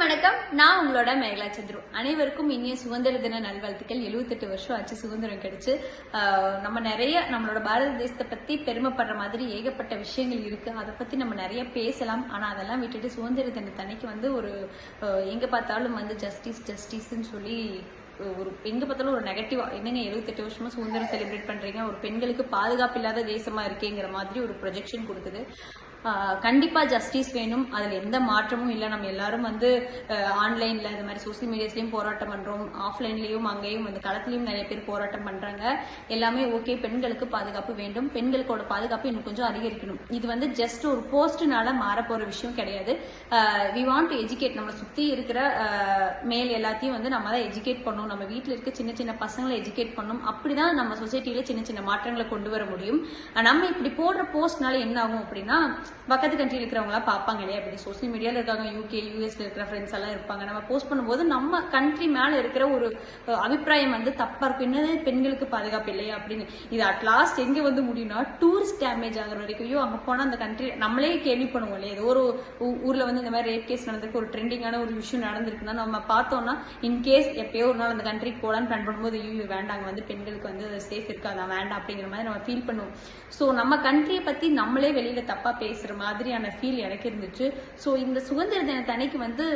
வணக்கம். நான் உங்களோட மேகலா சந்துரு. அனைவருக்கும் இனிய சுதந்திர தின நல்வாழ்த்துக்கள். 78 வருஷம் ஆச்சு சுதந்திரம் கிடைச்சு. நம்ம நிறைய நம்மளோட பாரத தேசத்தை பத்தி பெருமைப்படுற மாதிரி ஏகப்பட்ட விஷயங்கள் இருக்கு. அதை பத்தி நம்ம நிறைய பேசலாம். ஆனா அதெல்லாம் விட்டுட்டு சுதந்திர தினத்தன்னைக்கு வந்து ஒரு எங்க பார்த்தாலும் வந்து ஜஸ்டிஸ் ஜஸ்டிஸ்ன்னு சொல்லி ஒரு எங்க பார்த்தாலும் ஒரு நெகட்டிவா என்னங்க 78 வருஷமா சுதந்திரம் செலிப்ரேட் பண்றீங்க? ஒரு பெண்களுக்கு பாதுகாப்பு இல்லாத தேசமா இருக்கேங்கிற மாதிரி ஒரு ப்ரொஜெக்ஷன் கொடுக்குது கண்டிப்பாக ஜஸ்டிஸ் வேணும். அதில் எந்த மாற்றமும் இல்லை. நம்ம எல்லாரும் வந்து ஆன்லைனில் இந்த மாதிரி சோசியல் மீடியாஸ்லேயும் போராட்டம் பண்ணுறோம் ஆஃப்லைன்லேயும் அங்கேயும் வந்து களத்துலேயும் நிறைய பேர் போராட்டம் பண்ணுறாங்க எல்லாமே ஓகே பெண்களுக்கு பாதுகாப்பு வேண்டும். பெண்களுக்கோட பாதுகாப்பு இன்னும் கொஞ்சம் அதிகரிக்கணும். இது வந்து ஜஸ்ட் ஒரு போஸ்ட்னால மாறப்போகிற விஷயம் கிடையாது. வி வாண்ட் டு எஜுகேட் நம்மளை சுற்றி இருக்கிற மேல் எல்லாத்தையும் வந்து நம்ம தான் எஜுகேட் பண்ணணும். நம்ம வீட்டில் இருக்க சின்ன சின்ன பசங்களை எஜுகேட் பண்ணணும். அப்படிதான் நம்ம சொசைட்டியில் சின்ன சின்ன மாற்றங்களை கொண்டு வர முடியும். நம்ம இப்படி போடுற போஸ்ட்னால என்ன ஆகும் அப்படின்னா பக்கத்து கண்ட்ரியில் இருக்கிறவங்களாம் பார்ப்பாங்க இல்லையா அப்படி சோசியல் மீடியாவில் இருக்காங்க யூகே யூஎஸ்ல இருக்கிற ஃப்ரெண்ட்ஸ் எல்லாம் இருப்பாங்க. நம்ம போஸ்ட் பண்ணும்போது நம்ம கண்ட்ரி மேலே இருக்கிற ஒரு அபிப்பிராயம் வந்து தப்பாக இருக்கும். என்னது பெண்களுக்கு பாதுகாப்பு இல்லையா அப்படின்னு. இது அட் லாஸ்ட் எங்கே வந்து முடியும்னா டூரிஸ்ட் டேமேஜ் ஆகிற வரைக்கும். ஐயோ அங்க போனால் அந்த கண்ட்ரி நம்மளே கேள்வி பண்ணுவோம் இல்லையா? ஏதோ ஒரு ஊரில் வந்து இந்த மாதிரி ரேப் கேஸ் நடந்திருக்கு ஒரு ட்ரெண்டிங்கான ஒரு விஷயம் நடந்திருக்குன்னா நம்ம பார்த்தோம்னா இன்கேஸ் எப்பயோ ஒரு நாள் அந்த கண்ட்ரிக்கு போலான்னு பிளான் பண்ணும்போது ஐயோ வேண்டாங்க வந்து பெண்களுக்கு வந்து சேஃப் இருக்காதான் வேண்டாம் அப்படிங்கிற மாதிரி நம்ம ஃபீல் பண்ணுவோம். ஸோ நம்ம கண்ட்ரியை பற்றி நம்மளே வெளியில் தப்பாக பேசி பேசுற மாதிரியான ஃபீல் எனக்கு இருந்துச்சு. ஸோ இந்த சுதந்திர தினத்தன்னைக்கு வந்து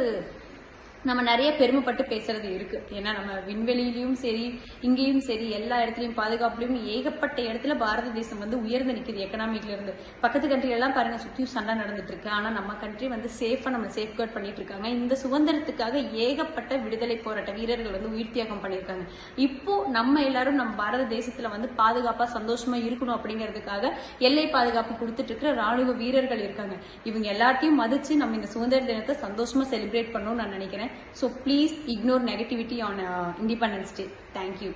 நம்ம நிறைய பெருமைப்பட்டு பேசுறது இருக்கு. ஏன்னா நம்ம விண்வெளியிலயும் சரி இங்கேயும் சரி எல்லா இடத்துலயும் பாதுகாப்புலயும் ஏகப்பட்ட இடத்துல பாரத தேசம் வந்து உயர்ந்து நிக்குது எக்கனாமிக்ல இருந்து. பக்கத்து கண்ட்ரி எல்லாம் பாருங்க சுத்தியும் சண்டை நடந்துட்டு இருக்கு ஆனா நம்ம கண்ட்ரி வந்து சேஃபா நம்ம சேஃப் கார்ட் பண்ணிட்டு இருக்காங்க. இந்த சுதந்திரத்துக்காக ஏகப்பட்ட விடுதலை போராட்ட வீரர்கள் வந்து உயிர் தியாகம் பண்ணியிருக்காங்க. இப்போ நம்ம எல்லாரும் நம்ம பாரத தேசத்துல வந்து பாதுகாப்பா சந்தோஷமா இருக்கணும் அப்படிங்கிறதுக்காக எல்லை பாதுகாப்பு கொடுத்துட்டு இருக்கிற ராணுவ வீரர்கள் இருக்காங்க. இவங்க எல்லாத்தையும் மதிச்சு நம்ம இந்த சுதந்திர தினத்தை சந்தோஷமா செலிப்ரேட் பண்ணணும்னு நான் நினைக்கிறேன். So please ignore negativity on uh, Independence Day. Thank you.